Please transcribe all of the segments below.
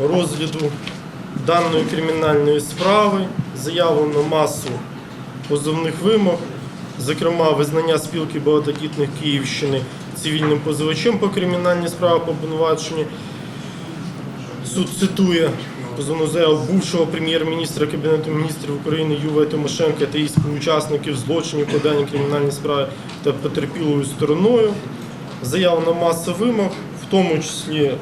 розгляду даної кримінальної справи заявлено масу позовних вимог, зокрема визнання спілки багатодітних Київщини цивільним позивачем по кримінальній справі по обвинуваченні. Суд цитує позовну заяву бувшого прем'єр-міністра Кабінету міністрів України Юлія Тимошенка та її співучасників злочинів по даній кримінальній справі та потерпілою стороною. Заявлена маса вимог, в тому числі е,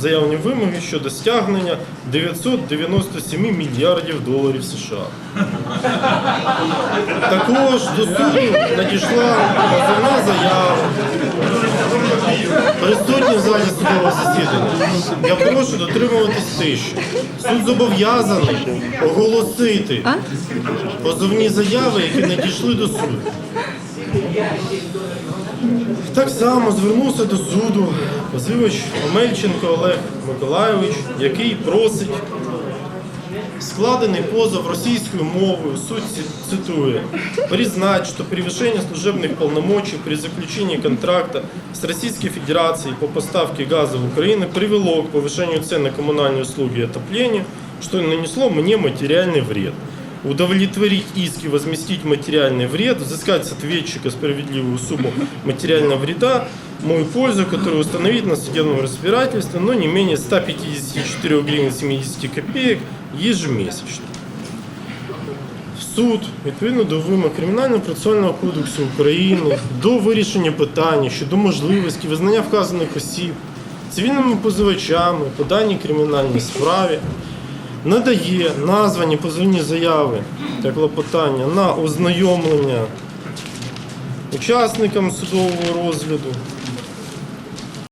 заявлені вимоги щодо стягнення 997 мільярдів доларів США. Також до суду надійшла позовна заява. Присутні в залі судового засідання. Я прошу дотримуватись тиші. Суд зобов'язаний оголосити позовні заяви, які надійшли до суду. Так само звернувся до суду позивач Омельченко Олег Миколайович, який просить складенный позов російською мовою, суть ці- цитує, признать, что превышение служебных полномочий при заключении контракта с Российской Федерацией по поставке газа в Украину привело к повышению цен на коммунальные услуги и отопление, что нанесло мне материальный вред. Удовлетворить иски, возместить материальный вред, взыскать с ответчика справедливую сумму материального вреда, мою пользу, которую установить на судебном разбирательстве, но не менее 154 гривен 70 копеек ежемесячно. Суд, відповідно до вимог Кримінального процесуального кодексу України, до вирішення питання щодо можливості визнання вказаних осіб цивільними позивачами по даній кримінальній справі, надає названі позовні заяви та клопотання на ознайомлення учасникам судового розгляду